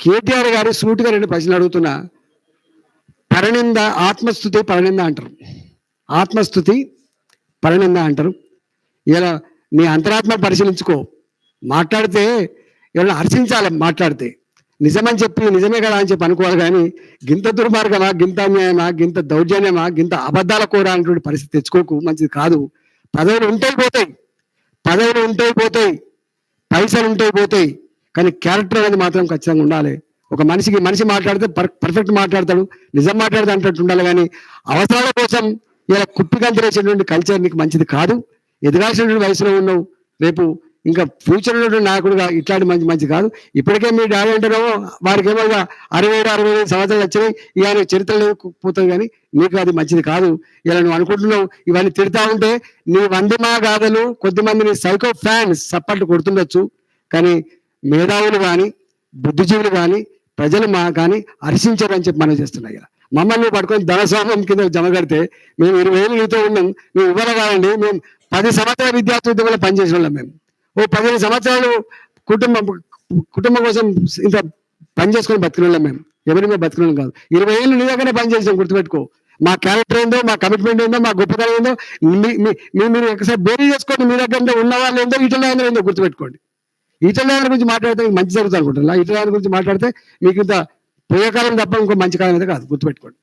కేటీఆర్ గారు సూటిగా రెండు ప్రశ్నలు అడుగుతున్నా. పరనింద ఆత్మస్థుతి పరనింద అంటారు. ఆత్మస్థుతి పరనింద అంటారు. ఇలా నీ అంతరాత్మ పరిశీలించుకో. మాట్లాడితే ఎవరైనా హర్షించాలి మాట్లాడితే. నిజమని చెప్పి నిజమే కదా అని చెప్పి అనుకోవాలి కానీ గింత దుర్మార్గమా గింత అన్యాయమా గింత దౌర్జన్యమా గింత అబద్ధాల కూడా అనేటువంటి పరిస్థితి తెచ్చుకోకు మంచిది కాదు. పదవులు ఉంటే పోతాయి. పదవులు ఉంటే పోతాయి. పైసలు ఉంటే పోతాయి. కానీ క్యారెక్టర్ అనేది మాత్రం ఖచ్చితంగా ఉండాలి. ఒక మనిషికి మనిషి మాట్లాడితే పర్ఫెక్ట్ మాట్లాడతాడు నిజం మాట్లాడితే అంటట్టు ఉండాలి కానీ అవసరాల కోసం ఇలా కుప్పికంతరేసినటువంటి కల్చర్ నీకు మంచిది కాదు. ఎదగాల్సినటువంటి వయసులో ఉన్నావు. రేపు ఇంకా ఫ్యూచర్ ఉన్నటువంటి నాయకుడుగా ఇట్లాంటి మంచి మంచి కాదు. ఇప్పటికే మీ డాడీ అంటారో వారికి ఏమో అరవై ఏడు అరవై ఐదు సంవత్సరాలు వచ్చినాయి ఇక చరిత్ర పోతుంది కానీ నీకు అది మంచిది కాదు. ఇలా నువ్వు అనుకుంటున్నావు ఇవన్నీ తిడతా ఉంటే నీ వందిమా గాథలు కొద్దిమంది నీ సైకో ఫ్యాన్స్ సప్పట్లు కొడుతుండొచ్చు. కానీ మేధావులు కానీ బుద్ధిజీవులు కానీ ప్రజలు మా కానీ హర్షించారని చెప్పి మనం చేస్తున్నాయి కదా. మమ్మల్ని పట్టుకొని ధనస్వామ్యం కింద జమ కడితే మేము ఇరవై ఏళ్ళు నీతో ఉన్నాం మేము ఇవ్వాలి మేము పది సంవత్సరాల విద్యార్థి ఉద్యమంలో పనిచేసిన వాళ్ళం మేము. ఓ పదిహేను సంవత్సరాలు కుటుంబం కుటుంబం కోసం ఇంత పని చేసుకొని బతికిన వాళ్ళం మేము. ఎవరి మీద బతికిన కాదు. ఇరవై ఏళ్ళు నీ దగ్గరనే పని చేసాం గుర్తుపెట్టుకో. మా క్యారెక్టర్ ఏందో మా కమిట్మెంట్ ఏందో మా గొప్పతనం ఏందో మీ మీ- మీరు ఒకసారి బేరీ చేసుకోండి మీ దగ్గర ఉన్న వాళ్ళు ఏందో ఇటల ఏందో గుర్తుపెట్టుకోండి. ఈటల గురించి మాట్లాడితే మంచి జరుగుతుంది అనుకుంటున్నా. ఈటల గురించి మాట్లాడితే మీకు ఇంత పోయే తప్ప ఇంకో మంచి కాలం అయితే కాదు. గుర్తుపెట్టుకోండి.